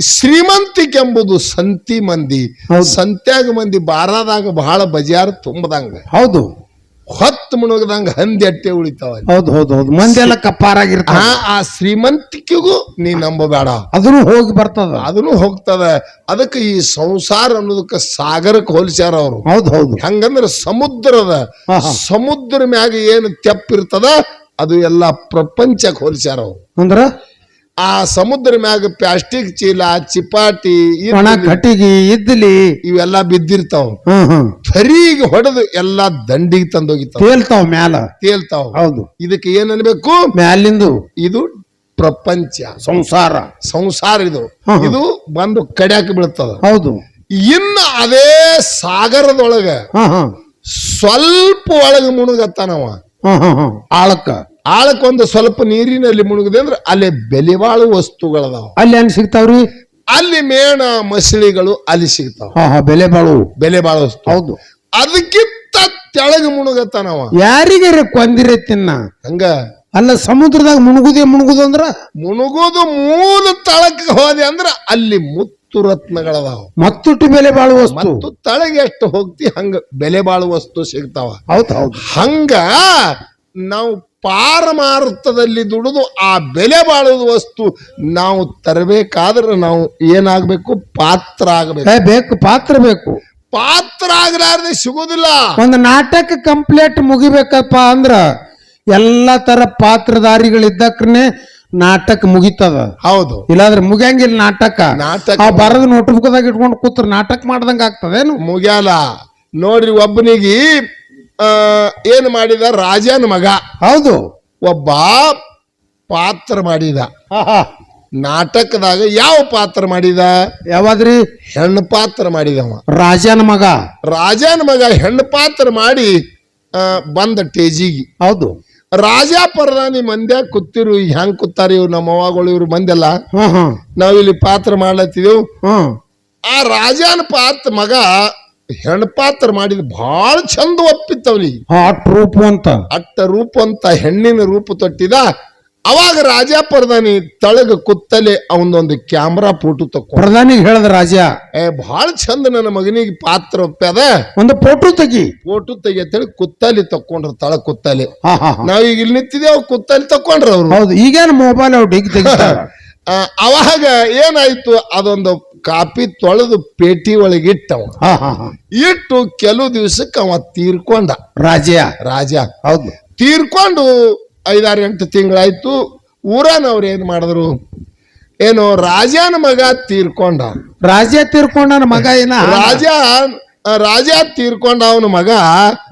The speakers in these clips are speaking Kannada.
ಶ್ರೀಮಂತಿಕೆ ಎಂಬುದು ಸಂತಿ ಮಂದಿ. ಸಂತ್ಯಾಗ ಮಂದಿ ಬಾರಾದಾಗ ಬಹಳ ಬಜಾರ್ ತುಂಬದಂಗ. ಹೌದು. ಹೊತ್ತು ಮುಣಗದಂಗ ಹಂದಿ ಅಟ್ಟೆ ಉಳಿತಾವ ಹೌದು ಹೌದು ಹೌದು. ಮಂದಿ ಎಲ್ಲ ಕಪ್ಪಾರಾಗಿರ್ತಾವ. ಆ ಶ್ರೀಮಂತಿಕೆಗೂ ನೀ ನಂಬಬೇಡ. ಅದನ್ನು ಹೋಗಿ ಬರ್ತದ. ಅದನ್ನು ಹೋಗ್ತದ. ಅದಕ್ಕೆ ಈ ಸಂಸಾರ ಅನ್ನೋದಕ್ಕೆ ಸಾಗರಕ್ಕೆ ಹೋಲಿಸ್ಯಾರ ಅವರು. ಹೌದು ಹೌದು. ಹೆಂಗಂದ್ರೆ ಸಮುದ್ರದ. ಸಮುದ್ರ ಮ್ಯಾಗ ಏನು ತೆಪ್ಪಿರ್ತದ ಅದು ಎಲ್ಲ ಪ್ರಪಂಚಕ್ಕೆ ಹೋಲಿಸ್ಯಾರ ಅವ್ರು. ಅಂದ್ರ? ಆ ಸಮುದ್ರ ಮ್ಯಾಗ ಪ್ಲಾಸ್ಟಿಕ್ ಚೀಲ ಚಿಪಾಟಿ ಒಣ ಹಣ ಕಟ್ಟಿಗಿ ಇದ್ಲಿ. ಇವೆಲ್ಲ ಬಿದ್ದಿರ್ತಾವ. ಹ್ಮ್ ಹ್ಮ್. ಫರಿಗೆ ಹೊಡೆದು ಎಲ್ಲಾ ದಂಡಿಗೆ ತಂದೋಗಿತಾವ ತೇಲ್ತಾವ್ ಮ್ಯಾಲ. ತೇಲ್ತಾವ. ಹೌದು. ಇದಕ್ಕೆ ಏನ್ ಅನ್ಬೇಕು? ಮ್ಯಾಲಿಂದು. ಇದು ಪ್ರಪಂಚ. ಸಂಸಾರ. ಸಂಸಾರ ಇದು. ಇದು ಬಂದು ಕಡ್ಯಾಕ ಬೀಳ್ತದ ಹೌದು. ಇನ್ನು ಅದೇ ಸಾಗರದೊಳಗ ಹಾ ಹಾ ಸ್ವಲ್ಪ ಒಳಗೆ ಮುಣುಗತ್ತಾನವ. ಆಳಕ್ಕ. ಆಳಕ್ಕೊಂದು ಸ್ವಲ್ಪ ನೀರಿನಲ್ಲಿ ಮುಳುಗದೆ ಅಂದ್ರೆ ಅಲ್ಲಿ ಬೆಲೆಬಾಳು ವಸ್ತುಗಳದಾವ. ಅಲ್ಲಿ ಹೆಂಗ್ ಸಿಗ್ತಾವ್ರಿ? ಅಲ್ಲಿ ಮೇಣ ಮಸಳಿಗಳು ಅಲ್ಲಿ ಸಿಗ್ತಾವ. ಹಾ ಹಾ ಬೆಲೆ ಬಾಳು ಬೆಲೆ ಬಾಳು ವಸ್ತು. ಹೌದು. ಅದಕ್ಕಿಂತ ತೆಳಗೆ ಮುಳುಗತ್ತಾನವ ಯಾರಿಗಾರ ಕೊಂದಿರ ತಿನ್ನ? ಹಂಗ? ಅಲ್ಲ ಸಮುದ್ರದಾಗ ಮುಣುಗುದೇ ಮುಣುಗುದು ಅಂದ್ರ? ಮುಣುಗುದು ಮೂಲ ತಳಕ್ಕೆ ಹೋದೆ ಅಂದ್ರ ಅಲ್ಲಿ ಮುತ್ತು ರತ್ನಗಳದಾವ. ಮತ್ತುಟ್ಟು ಬೆಲೆ ಬಾಳುವ ವಸ್ತು. ಮತ್ತು ತಳಗೆ ಎಷ್ಟು ಹೋಗ್ತಿ ಹಂಗ ಬೆಲೆ ಬಾಳುವ ವಸ್ತು ಸಿಗ್ತಾವ. ಹೌದು ಹೌದು. ಹಂಗ ನಾವು ಪಾರಮಾರ್ಥದಲ್ಲಿ ದುಡಿದು ಆ ಬೆಲೆ ಬಾಳುವ ವಸ್ತು ನಾವು ತರಬೇಕಾದ್ರೆ ನಾವು ಏನಾಗಬೇಕು? ಪಾತ್ರ ಆಗಬೇಕು. ಬೇಕು ಪಾತ್ರ ಬೇಕು. ಪಾತ್ರ ಆಗಲಾರ್ದೆ ಸಿಗೋದಿಲ್ಲ. ಒಂದು ನಾಟಕ ಕಂಪ್ಲೀಟ್ ಮುಗಿಬೇಕಪ್ಪ ಅಂದ್ರ ಎಲ್ಲ ತರ ಪಾತ್ರಧಾರಿಗಳಿದ್ದಕ್ಕೆ ನಾಟಕ ಮುಗಿತದ. ಹೌದು. ಇಲ್ಲಾಂದ್ರೆ ಮುಗಿಯಂಗಿಲ್ಲ ನಾಟಕ. ನಾಟಕ ಆ ಬರದ ನೋಟ್ಬುಕ್ದಾಗ ಇಟ್ಕೊಂಡು ಕೂತ್ರ ನಾಟಕ ಮಾಡ್ದಂಗ ಆಗ್ತದೇನು? ಮುಗಿಯಲ್ಲ ನೋಡ್ರಿ ಒಬ್ಬನಿಗೆ ಏನು ಮಾಡಿದ? ರಾಜನ ಮಗ. ಹೌದು. ಒಬ್ಬ ಪಾತ್ರ ಮಾಡಿದ. ನಾಟಕದಾಗ ಯಾವ ಪಾತ್ರ ಮಾಡಿದ? ಯಾವಾದ್ರಿ? ಹೆಣ್ಣು ಪಾತ್ರ ಮಾಡಿದವ. ರಾಜನ ಮಗ. ರಾಜನ ಮಗ ಹೆಣ್ಣು ಪಾತ್ರ ಮಾಡಿ ಆ, ಬಂದ ಟೇಜಿಗೆ. ಹೌದು. ರಾಜ ಪ್ರಧಾನಿ ಮಂದ್ಯ ಕೂತಿರು ಹೆಂಗ್ ಕೂತಾರ ಇವ್ರು? ನಮ್ಮ ಅವ್ವಗಳು ಇವ್ರು ಮಂದೆಲ್ಲ ನಾವಿಲ್ಲಿ ಪಾತ್ರ ಮಾಡ್ಲತ್ತಿದೆವು. ಆ ರಾಜನ ಪಾತ್ರ ಮಗ ಹೆಣ್ಣು ಪಾತ್ರ ಮಾಡಿದ ಬಹಳ ಚಂದ ಒಪ್ಪಿತ್ತವನಿ ಅಟ್ ರೂಪ ಅಂತ. ಅಟ್ಟ ರೂಪ ಅಂತ ಹೆಣ್ಣಿನ ರೂಪ ತೊಟ್ಟಿದ ಅವಾಗ ರಾಜ ಪ್ರಧಾನಿ ತಳಗ ಕುತ್ತಲೆ ಅವನೊಂದು ಕ್ಯಾಮ್ರಾ ಫೋಟೋ ತಕ್ಕ ಪ್ರಧಾನಿಗೆ ಹೇಳ್ದ ರಾಜ ಏ ಬಹಳ ಚಂದ ನನ್ನ ಮಗನಿಗೆ ಪಾತ್ರ ಒಪ್ಪದ ಒಂದು ಫೋಟೋ ತೆಗಿ. ಫೋಟೋ ತೆಗಿಯತ್ತೇಳಿ ಕುತ್ತಲಿ ತಕ್ಕೊಂಡ್ರು ತಳ ಕುತ್ತಲೆ. ಹಾ ಹಾ. ನಾವ್ ಈಗ ಇಲ್ಲಿ ನಿಂತಿದ್ದೇವೆ ಕುತ್ತಲಿ ತಕ್ಕೊಂಡ್ರ ಅವ್ರು. ಹೌದು ಈಗೇನು ಮೊಬೈಲ್ ಅವ್ರು ಡಿಗ್ ತೆಗಿತಾರ. ಅವಾಗ ಏನಾಯ್ತು ಅದೊಂದು ಕಾಪಿ ತೊಳೆದು ಪೇಟಿ ಒಳಗೆ ಇಟ್ಟವ ಇಟ್ಟು ಕೆಲವು ದಿವಸಕ್ಕೆ ಅವ ತೀರ್ಕೊಂಡ. ರಾಜ ರಾಜ ಹೌದು. ತೀರ್ಕೊಂಡು ಐದಾರು ಎಂಟು ತಿಂಗಳಾಯ್ತು ಊರನವ್ರು ಏನ್ ಮಾಡಿದ್ರು? ಏನು ರಾಜನ ಮಗ ತೀರ್ಕೊಂಡ. ರಾಜ ತೀರ್ಕೊಂಡನ ಮಗ ಏನ ರಾಜ ರಾಜ ತೀರ್ಕೊಂಡ ಅವನ ಮಗ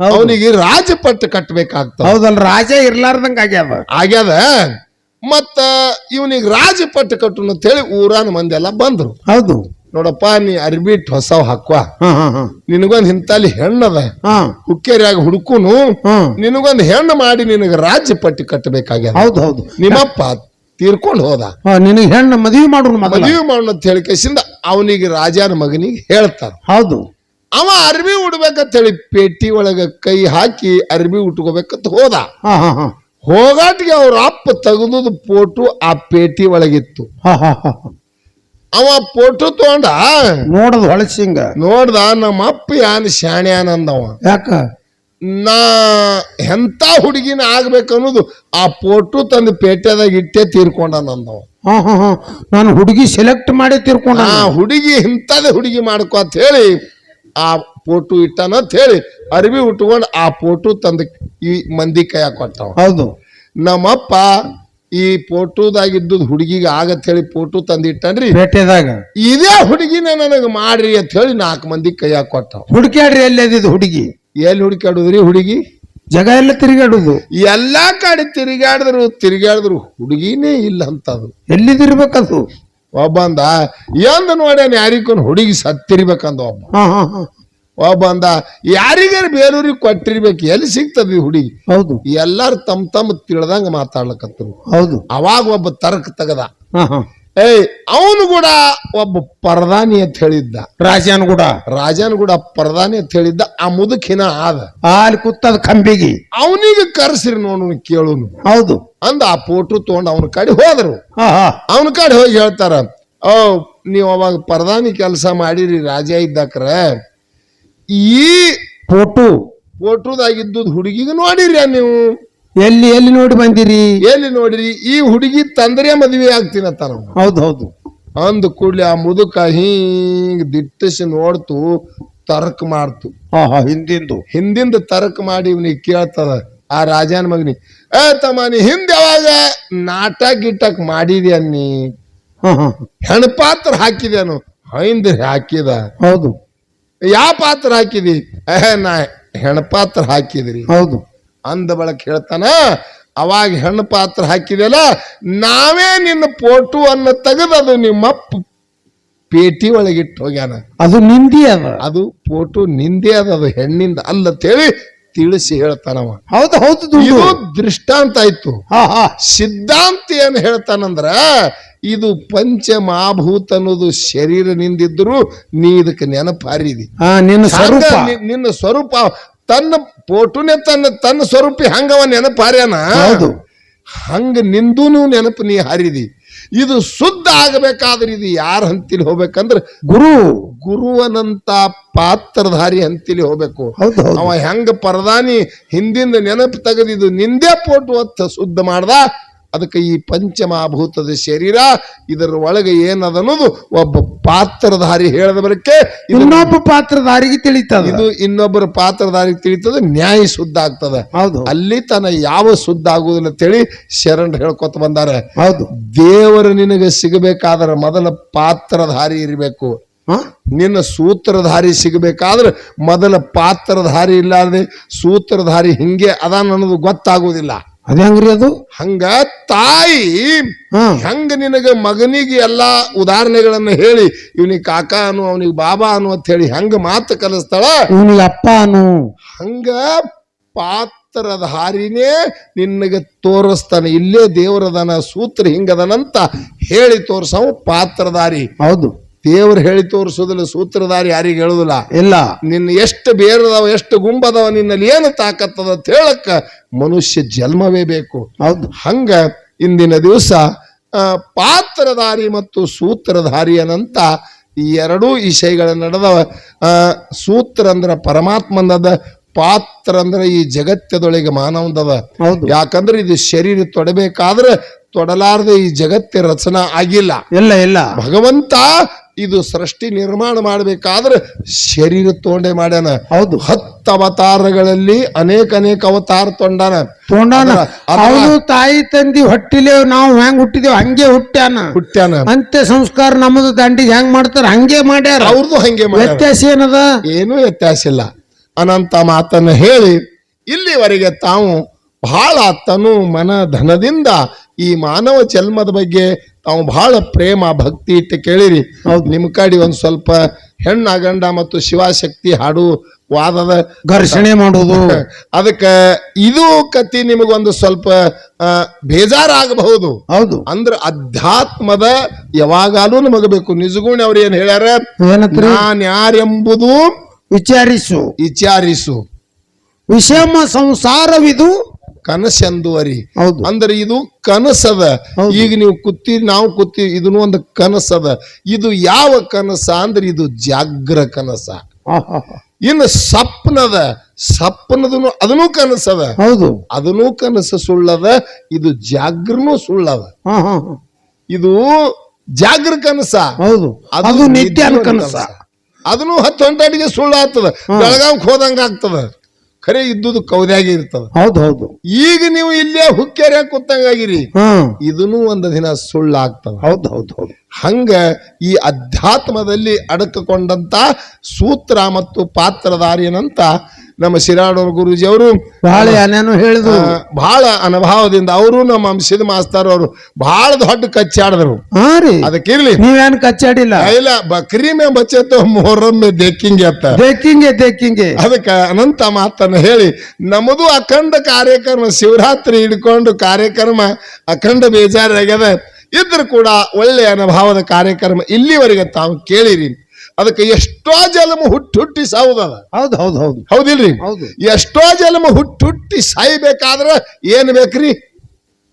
ಅವನಿಗೆ ರಾಜಪಟ್ಟು ಕಟ್ಟಬೇಕಾಗ್ತದ ಹೌದಲ್ ರಾಜ ಇರ್ಲಾರ್ದಂಗ ಆಗ್ಯಾದ. ಆಗ್ಯದ. ಮತ್ತ ಇವನಿಗೆ ರಾಜಪಟ್ಟು ಕಟ್ಟು ಅಂತ ಹೇಳಿ ಊರಾನ ಮಂದಿ ಎಲ್ಲ ಬಂದ್ರು. ಹೌದು. ನೋಡಪ್ಪ ನೀ ಅರ್ಬಿಟ್ ಹೊಸವ್ ಹಾಕುವ. ಹಾ ಹಾ ಹಾ. ನಿನಗೊಂದ್ ಇಂತಲ್ಲಿ ಹೆಣ್ಣದ ಹುಕ್ಕೇರಿಯಾಗ ಹುಡುಕುನು ನಿನಗೊಂದ್ ಹೆಣ್ಣು ಮಾಡಿ ನಿನಗೆ ರಾಜ್ಯ ಪಟ್ಟಿ ಕಟ್ಟಬೇಕಾಗ್ಯದ. ಹೌದು ಹೌದು. ನಿಮ್ಮಪ್ಪ ತೀರ್ಕೊಂಡು ಹೋದ. ನಿನಗೆ ಹೆಣ್ಣು ಮದುವೆ ಮಾಡೋಣ ಮದುವೆ ಮಾಡೋಣ ಅಂತ ಹೇಳಿ ಕೇಸಿಂದ ಅವನಿಗೆ ರಾಜನ ಮಗನಿಗೆ ಹೇಳ್ತಾರ. ಹೌದು. ಅವ ಅರ್ಬಿ ಉಡ್ಬೇಕಂತ ಹೇಳಿ ಪೇಟಿ ಒಳಗ ಕೈ ಹಾಕಿ ಅರ್ಬಿ ಉಟ್ಕೋಬೇಕಂತ ಹೋದ. ಹಾ ಹಾ ಹಾ. ಹೋಗಾಟಿಗೆ ಅವ್ರ ಅಪ್ಪ ತೆಗೆದು ಫೋಟೋ ಆ ಪೇಟಿ ಒಳಗಿತ್ತು. ಹಾ ಹಾ ಹಾ. ಹಾ. ಅವ ಫೋಟೋ ತಗೊಂಡ ನೋಡದ್ ಹೊಳಸಿಂಗ ನೋಡ್ದ ನಮ್ಮ ಅಪ್ಪ ಯಾನ್ ಶಾಣ್ಯಾನ ಅಂದವ ಯಾಕ? ನಾ ಎಂತ ಹುಡುಗಿನ ಆಗ್ಬೇಕನ್ನೋದು ಆ ಫೋಟೋ ತಂದು ಪೇಟೆದಾಗ ಇಟ್ಟೆ ತೀರ್ಕೊಂಡ ನಂದವ ನಾನು ಹುಡುಗಿ ಸೆಲೆಕ್ಟ್ ಮಾಡಿ ತೀರ್ಕೊಂಡ ಹುಡುಗಿ ಇಂಥದೇ ಹುಡುಗಿ ಮಾಡ್ಕೊ ಅಂತ ಹೇಳಿ ಆ ಫೋಟೋ ಇಟ್ಟಾನ ಅಂತ ಹೇಳಿ ಅರಿವಿ ಉಟ್ಕೊಂಡು ಆ ಫೋಟೋ ತಂದ ಈ ಮಂದಿ ಕೈಯಾಗ ಕೊಟ್ಟವ ಹೌದು. ನಮ್ಮಪ್ಪ ಈ ಫೋಟೋದಾಗಿದ್ದು ಹುಡುಗಿಗೆ ಆಗತ್ ಹೇಳಿ ಫೋಟೋ ತಂದಿಟ್ಟನ್ರಿ. ಪೇಟೆದಾಗ. ಇದೇ ಹುಡುಗಿನ ನನಗೆ ಮಾಡ್ರಿ ಅಂತ ಹೇಳಿ ನಾಲ್ಕು ಮಂದಿ ಕೈಯಾಗ ಕೊಟ್ಟವ ಹುಡುಕ್ಯಾಡ್ರಿ ಎಲ್ಲಿ ಅದಿದ್ದು ಹುಡುಗಿ? ಎಲ್ಲಿ ಹುಡುಕಾಡುದ್ರಿ ಹುಡುಗಿ? ಜಗ ಎಲ್ಲ ತಿರುಗಾಡುದು. ಎಲ್ಲಾ ಕಡೆ ತಿರುಗಾಡಿದ್ರು ತಿರುಗಾಡಿದ್ರು ಹುಡುಗಿನೇ ಇಲ್ಲ ಅಂತದು. ಎಲ್ಲಿದಿರ್ಬೇಕದು? ಒಬ್ಬಂದ ಎಂದ ನೋಡ್ಯಾನ ಯಾರಿಗೊಂದು ಹುಡುಗಿ ಸತ್ತಿರ್ಬೇಕಂದ ಒಬ್ಬ. ಒಬ್ಬಂದ ಯಾರಿಗಾರು ಬೇರೆಯವ್ರಿಗೆ ಕೊಟ್ಟಿರ್ಬೇಕು ಎಲ್ಲಿ ಸಿಗ್ತದ ಈ ಹುಡುಗಿ? ಹೌದು. ಎಲ್ಲಾರು ತಮ್ ತಮ್ಮ ತಿಳ್ದಂಗ ಮಾತಾಡ್ಲಕತ್ತರು. ಹೌದು. ಅವಾಗ ಒಬ್ಬ ತರ್ಕ ತೆಗದ. ಏಯ್ ಅವನು ಕೂಡ ಒಬ್ಬ ಪರದಾನಿ ಅಂತ ಹೇಳಿದ್ದ. ರಾಜನ್ ಕೂಡ. ರಾಜನ್ ಕೂಡ ಪರದಾನಿ ಅಂತ ಹೇಳಿದ್ದ. ಆ ಮುದುಕಿನ ಆದ. ಅಲ್ಲಿ ಕುತ್ತದ ಕಂಬಿಗೆ. ಅವನಿಗೆ ಕರ್ಸಿರಿ ನೋಡು ಕೇಳುನು. ಹೌದು. ಅಂದ ಆ ಫೋಟೋ ತಗೊಂಡು ಅವನ ಕಡೆ ಹೋದ್ರು. ಅವನ ಕಡೆ ಹೋಗಿ ಹೇಳ್ತಾರ ಓ ನೀವು ಅವಾಗ ಪ್ರಧಾನಿ ಕೆಲಸ ಮಾಡಿರಿ ರಾಜ ಇದ್ದಾಕ್ರ. ಈ ಫೋಟೋ. ಫೋಟೋದಾಗಿದ್ದು ಹುಡುಗಿಗೆ ನೋಡಿರಿ ನೀವು? ಎಲ್ಲಿ ಎಲ್ಲಿ ನೋಡಿ ಬಂದಿರಿ? ಎಲ್ಲಿ ನೋಡಿರಿ? ಈ ಹುಡುಗಿ ತಂದ್ರೆ ಮದುವೆ ಆಗ್ತೀನಂತ ನಾವು ಹೌದು ಹೌದು. ಅಂದ ಕೂಡ್ಲಿ ಆ ಮುದುಕ ಹಿಂಗ್ ದಿಟ್ಟಿಸಿ ನೋಡ್ತು ತರ್ಕ್ ಮಾಡ್ತು. ಹಿಂದಿಂದು. ಹಿಂದಿಂದ ತರ್ಕ್ ಮಾಡಿ ಇವ್ನಿಗೆ ಕೇಳ್ತದ ಆ ರಾಜನ ಮಗನಿ ಏ ತಮ್ಮ ನೀ ಹಿಂದೆ ಯಾವಾಗ ನಾಟಕ ಗಿಟಕ್ ಮಾಡಿದ್ಯಾ ಅನ್ನಿ ಹಾ ಹಾ ಹೆಣ್ಪಾತ್ರ ಹಾಕಿದ್ಯಾನು? ಹಿಂದೆ ಹಾಕಿದ. ಹೌದು. ಯಾವ ಪಾತ್ರ ಹಾಕಿದಿ? ಏ ನಾ ಹೆಣ್ಪಾತ್ರ ಹಾಕಿದ್ರಿ. ಹೌದು. ಅಂದ ಬಳಕ ಹೇಳ್ತಾನ ಅವಾಗ ಹೆಣ್ಣು ಪಾತ್ರ ಹಾಕಿದೆಲ್ಲ ನಾವೇ ನಿನ್ನ ಫೋಟೋ ಅನ್ನ ಅದು ನಿಮ್ಮಪ್ಪ ಪೇಟಿ ಒಳಗಿಟ್ಟು ಹೋಗ್ಯಾನ. ಅದು ನಿಂದಿ ಅದ. ಅದು ಫೋಟೋ ನಿಂದೆ ಅದ ಅದು ಹೆಣ್ಣಿಂದ ಅಲ್ಲ ಅಂತೇಳಿ ತಿಳಿಸಿ ಹೇಳ್ತಾನವ ಹೌದು ಹೌದು ಇದು ದೃಷ್ಟಾಂತ ಆಯ್ತು. ಸಿದ್ಧಾಂತ ಏನ್ ಹೇಳ್ತಾನಂದ್ರ ಇದು ಪಂಚಮಹಾಭೂತ ಅನ್ನೋದು ಶರೀರ ನಿಂದಿದ್ರು ನೀ ಇದಕ್ಕೆ ನೆನಪಾರಿದಿ. ಸ್ವರೂಪ. ನಿನ್ನ ಸ್ವರೂಪ ತನ್ನ ಪೋಟುನೆ ತನ್ನ ತನ್ನ ಸ್ವರೂಪಿ ಹಂಗವ ನೆನಪಾರ್ಯಾನ? ಹೌದು. ಹಂಗ ನಿಂದೂನು ನೆನಪು ನೀ ಹಾರಿದಿ. ಇದು ಶುದ್ಧ ಆಗಬೇಕಾದ್ರೆ ಇದು ಯಾರ ಹಂತಿಲಿ ಹೋಗ್ಬೇಕಂದ್ರೆ ಗುರು. ಗುರುವನಂತ ಪಾತ್ರಧಾರಿ ಹಂತಿಲಿ ಹೋಗ್ಬೇಕು. ಅವ ಹೆಂಗ ಪರದಾನಿ ಹಿಂದಿಂದ ನೆನಪು ತೆಗೆದಿದ್ದು ನಿಂದೇ ಪೋಟು ಹೊತ್ತ ಶುದ್ಧ ಮಾಡ್ದ ಅದಕ್ಕೆ ಈ ಪಂಚಮಹಾಭೂತದ ಶರೀರ ಇದರ ಒಳಗೆ ಏನದ ಅನ್ನೋದು ಒಬ್ಬ ಪಾತ್ರಧಾರಿ ಹೇಳದ ಬರಕ್ಕೆ ಇನ್ನೊಬ್ಬ ಪಾತ್ರಧಾರಿಗೆ ತಿಳಿತದೆ. ಇದು ಇನ್ನೊಬ್ಬರ ಪಾತ್ರಧಾರಿಗೆ ತಿಳಿತದೆ ನ್ಯಾಯ ಶುದ್ಧ ಆಗ್ತದೆ. ಹೌದು. ಅಲ್ಲಿ ತನ ಯಾವ ಶುದ್ಧ ಆಗುವುದಿಲ್ಲ ತಿಳಿ ಶರಣ್ ಹೇಳ್ಕೊತ ಬಂದಾರೆ. ಹೌದು. ದೇವರು ನಿನಗೆ ಸಿಗಬೇಕಾದ್ರೆ ಮೊದಲ ಪಾತ್ರಧಾರಿ ಇರಬೇಕು. ನಿನ್ನ ಸೂತ್ರಧಾರಿ ಸಿಗಬೇಕಾದ್ರೆ ಮೊದಲ ಪಾತ್ರಧಾರಿ ಇಲ್ಲಾರ್ದೆ ಸೂತ್ರಧಾರಿ ಹಿಂಗೆ ಅದಾನ ಅನ್ನೋದು ಗೊತ್ತಾಗುವುದಿಲ್ಲ. ಅದೇ ಹಂಗ್ರಿ ಅದು? ಹಂಗ ತಾಯಿ ಹಂಗ ಹೆಂಗ ನಿನಗೆ ಮಗನಿಗೆ ಎಲ್ಲಾ ಉದಾಹರಣೆಗಳನ್ನ ಹೇಳಿ ಇವನಿಗೆ ಕಾಕ ಅನು ಅವನಿಗೆ ಬಾಬಾ ಅನು ಅಂತ ಹೇಳಿ ಹಂಗ ಮಾತು ಕಲಿಸ್ತಾಳ? ಇವನಿಗೆ ಅಪ್ಪ ಅನು ಹಂಗ ಪಾತ್ರದ ಹಾರಿನೇ ನಿನಗೆ ತೋರಿಸ್ತಾನೆ. ಇಲ್ಲೇ ದೇವರದನ ಸೂತ್ರ ಹಿಂಗದನಂತ ಹೇಳಿ ತೋರ್ಸವು ಪಾತ್ರಧಾರಿ. ಹೌದು. ದೇವ್ರು ಹೇಳಿ ತೋರಿಸೋದಿಲ್ಲ ಸೂತ್ರಧಾರಿ ಯಾರಿಗೆ ಹೇಳುದಿಲ್ಲ. ಇಲ್ಲ. ನಿನ್ನ ಎಷ್ಟು ಬೇರದವ ಎಷ್ಟು ಗುಂಬದವ ನಿನ್ನಲ್ಲಿ ಏನು ತಾಕತ್ತದ ಅಂತ ಹೇಳಕ್ಕ ಮನುಷ್ಯ ಜನ್ಮವೇ ಬೇಕು. ಹೌದು. ಹಂಗ ಇಂದಿನ ದಿವಸ ಪಾತ್ರಧಾರಿ ಮತ್ತು ಸೂತ್ರಧಾರಿ ಅನಂತ ಈ ಎರಡೂ ವಿಷಯಗಳ ನಡೆದವ ಸೂತ್ರ ಅಂದ್ರೆ ಪರಮಾತ್ಮನದ ಪಾತ್ರ ಅಂದ್ರ ಈ ಜಗತ್ತದೊಳಗೆ ಮಾನವಂದದ. ಯಾಕಂದ್ರೆ ಇದು ಶರೀರ ತೊಡಬೇಕಾದ್ರೆ ತೊಡಲಾರದೆ ಈ ಜಗತ್ತೆ ರಚನಾ ಆಗಿಲ್ಲ. ಇಲ್ಲ ಇಲ್ಲ. ಭಗವಂತ ಇದು ಸೃಷ್ಟಿ ನಿರ್ಮಾಣ ಮಾಡಬೇಕಾದ್ರೆ ಶರೀರ ತೋಂಡೆ ಮಾಡ್ಯಾನ. ಹೌದು. ಹತ್ತು ಅವತಾರಗಳಲ್ಲಿ ಅನೇಕ ಅನೇಕ ಅವತಾರ ತೊಂಡಾನ. ತೊಂಡಾನ. ಅವನು ತಾಯಿ ತಂದಿ ಹೊಟ್ಟಿಲೆ ನಾವು ಹೆಂಗ್ ಹುಟ್ಟಿದೇವ್? ಹಂಗೆ ಹುಟ್ಟ್ಯಾನ. ಹುಟ್ಟ್ಯಾನ. ಅಂತ್ಯ ಸಂಸ್ಕಾರ ನಮ್ಮದು ದಂಡಿಗೆ ಹೆಂಗ್ ಮಾಡ್ತಾರ? ಹಂಗೆ ಮಾಡ್ಯಾರ. ಅವ್ರದ್ದು ಹಂಗೆ ಮಾಡ್ಯಾರ. ವ್ಯತ್ಯಾಸ ಏನದ? ಏನೂ ವ್ಯತ್ಯಾಸ ಇಲ್ಲ. ಅನಂತ ಮಾತನ್ನು ಹೇಳಿ ಇಲ್ಲಿವರೆಗೆ ತಾವು ಬಹಳ ತನು ಮನ ಧನದಿಂದ ಈ ಮಾನವ ಜನ್ಮದ ಬಗ್ಗೆ ತಾವು ಬಹಳ ಪ್ರೇಮ ಭಕ್ತಿ ಇಟ್ಟು ಕೇಳಿರಿ. ಹೌದು. ನಿಮ್ ಕಡೆ ಒಂದ್ ಸ್ವಲ್ಪ ಹೆಣ್ಣ ಗಂಡ ಮತ್ತು ಶಿವಶಕ್ತಿ ಹಾಡು ವಾದದ ಘರ್ಷಣೆ ಮಾಡೋದು ಅದಕ್ಕೆ ಇದು ಕತಿ ನಿಮಗೊಂದು ಸ್ವಲ್ಪ ಬೇಜಾರಾಗಬಹುದು. ಹೌದು. ಅಂದ್ರೆ ಅಧ್ಯಾತ್ಮದ ಯಾವಾಗಲೂ ನಮಗಬೇಕು ನಿಜಗುಣ ಅವ್ರು ಏನ್ ಹೇಳ್ಯಾರ? ನಾನು ನಾನ್ ಯಾರೆಂಬುದು ವಿಚಾರಿಸು. ವಿಚಾರಿಸು. ವಿಷಮ ಸಂಸಾರವಿದು ಕನಸೆಂದುವರಿ. ಹೌದು. ಅಂದ್ರೆ ಇದು ಕನಸದ. ಈಗ ನೀವು ಕೂತಿ ನಾವು ಕೂತಿ ಇದನ್ನು ಒಂದು ಕನಸದ ಇದು ಯಾವ ಕನಸ ಅಂದ್ರೆ ಇದು ಜಾಗ್ರ ಕನಸ. ಇನ್ನು ಸಪ್ನದ ಸಪ್ನದನು ಅದನ್ನು ಕನಸದ ಹೌದು. ಅದನ್ನು ಕನಸು ಸುಳ್ಳದ ಇದು ಜಾಗ್ರನು ಸುಳ್ಳದ. ಇದು ಜಾಗ್ರ ಕನಸ. ಹೌದು. ಅದು ನಿತ್ಯ ಕನಸ. ಅದನ್ನು ಹತ್ತು ಗಂಟೆಗೆ ಸುಳ್ಳು ಆಗ್ತದ ಬೆಳಗಾವ್ ಹೋದಂಗ ಆಗ್ತದ ಖರೆ ಇದ್ದುದು ಕೌದ್ಯಾಗಿ ಇರ್ತದ. ಹೌದು ಹೌದು. ಈಗ ನೀವು ಇಲ್ಲೇ ಹುಕ್ಕೇರಿ ಕೂತಂಗಾಗಿರಿ. ಇದೂ ಇದನ್ನು ಒಂದು ದಿನ ಸುಳ್ಳು ಆಗ್ತದ ಹೌದು ಹೌದು ಹೌದು. ಹಂಗ ಈ ಅಧ್ಯಾತ್ಮದಲ್ಲಿ ಅಡಕಕೊಂಡಂತ ಸೂತ್ರ ಮತ್ತು ಪಾತ್ರಧಾರಿಯನಂತ ನಮ್ಮ ಶಿರಾಡೋರ್ ಗುರುಜಿ ಅವರು ಬಹಳ ಏನೇನು ಹೇಳಿದ್ರು. ಬಹಳ ಅನುಭವದಿಂದ ಅವರು ನಮ್ಮ ಅಂಶದ ಮಾಸ್ತಾರ್ ಅವರು ಬಹಳ ದೊಡ್ಡ ಕಚ್ಚಾಡಿದ್ರು. ಅದಕ್ಕಿರ್ಲಿ. ನೀವೇನು ಕಚ್ಚಾಡಿಲ್ಲ. ಇಲ್ಲ ಬಕ್ರಿ ಮೇ ಬಚ್ಚತ್ತು ಮೊಹರಮ್ಮೆ ದೇಕ್ಕಿಂಗೆ ಅತ್ತ. ದೇಕಿಂಗೆ ದೇಕಿಂಗೆ ಅದಕ್ಕೆ ಅನಂತ ಮಾತನ್ನ ಹೇಳಿ ನಮ್ಮದು ಅಖಂಡ ಕಾರ್ಯಕ್ರಮ ಶಿವರಾತ್ರಿ ಹಿಡ್ಕೊಂಡು ಕಾರ್ಯಕ್ರಮ ಅಖಂಡ ಬೇಜಾರಾಗ್ಯದ. ಇದ್ರೂ ಕೂಡ ಒಳ್ಳೆಯ ಅನುಭವದ ಕಾರ್ಯಕ್ರಮ ಇಲ್ಲಿವರೆಗೆ ತಾವು ಕೇಳಿರಿ. ಅದಕ್ಕೆ ಎಷ್ಟೋ ಜನ್ಮ ಹುಟ್ಟಿ ಹುಟ್ಟಿ ಸಾವುದದ. ಹೌದು ಹೌದು ಹೌದು. ಹೌದಿಲ್ರಿ? ಹೌದು. ಎಷ್ಟೋ ಜನ್ಮ ಹುಟ್ಟಿ ಹುಟ್ಟಿ ಸಾಯ್ಬೇಕಾದ್ರ ಏನ್ ಬೇಕ್ರಿ?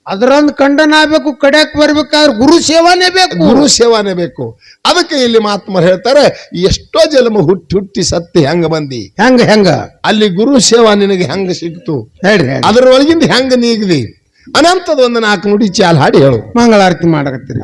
ಅದರೊಂದು ಖಂಡನ ಆಗ್ಬೇಕು ಕಡ್ಯಾಕ್ ಬರ್ಬೇಕಾದ್ರೆ ಗುರು ಸೇವಾನೇ ಬೇಕು. ಗುರು ಸೇವಾನೇ ಬೇಕು. ಅದಕ್ಕೆ ಇಲ್ಲಿ ಮಹಾತ್ಮರು ಹೇಳ್ತಾರೆ ಎಷ್ಟೋ ಜನ್ಮ ಹುಟ್ಟಿ ಹುಟ್ಟಿ ಸತ್ತಿ ಹೆಂಗ ಬಂದಿ? ಹೆಂಗ ಹೆಂಗ? ಅಲ್ಲಿ ಗುರು ಸೇವಾ ನಿನಗೆ ಹೆಂಗ ಸಿಕ್ತು? ಹೇಳ್ರಿ ಹೇಳ್ರಿ. ಅದರೊಳಗಿಂದ ಹೆಂಗ ನೀಗದಿ? ಅನಂತದ ಒಂದು ನಾಲ್ಕು ನುಡಿ ಚಾಲ್ ಹಾಡಿ ಹೇಳು. ಮಂಗಳಾರತಿ ಮಾಡಕತ್ತೀರಿ.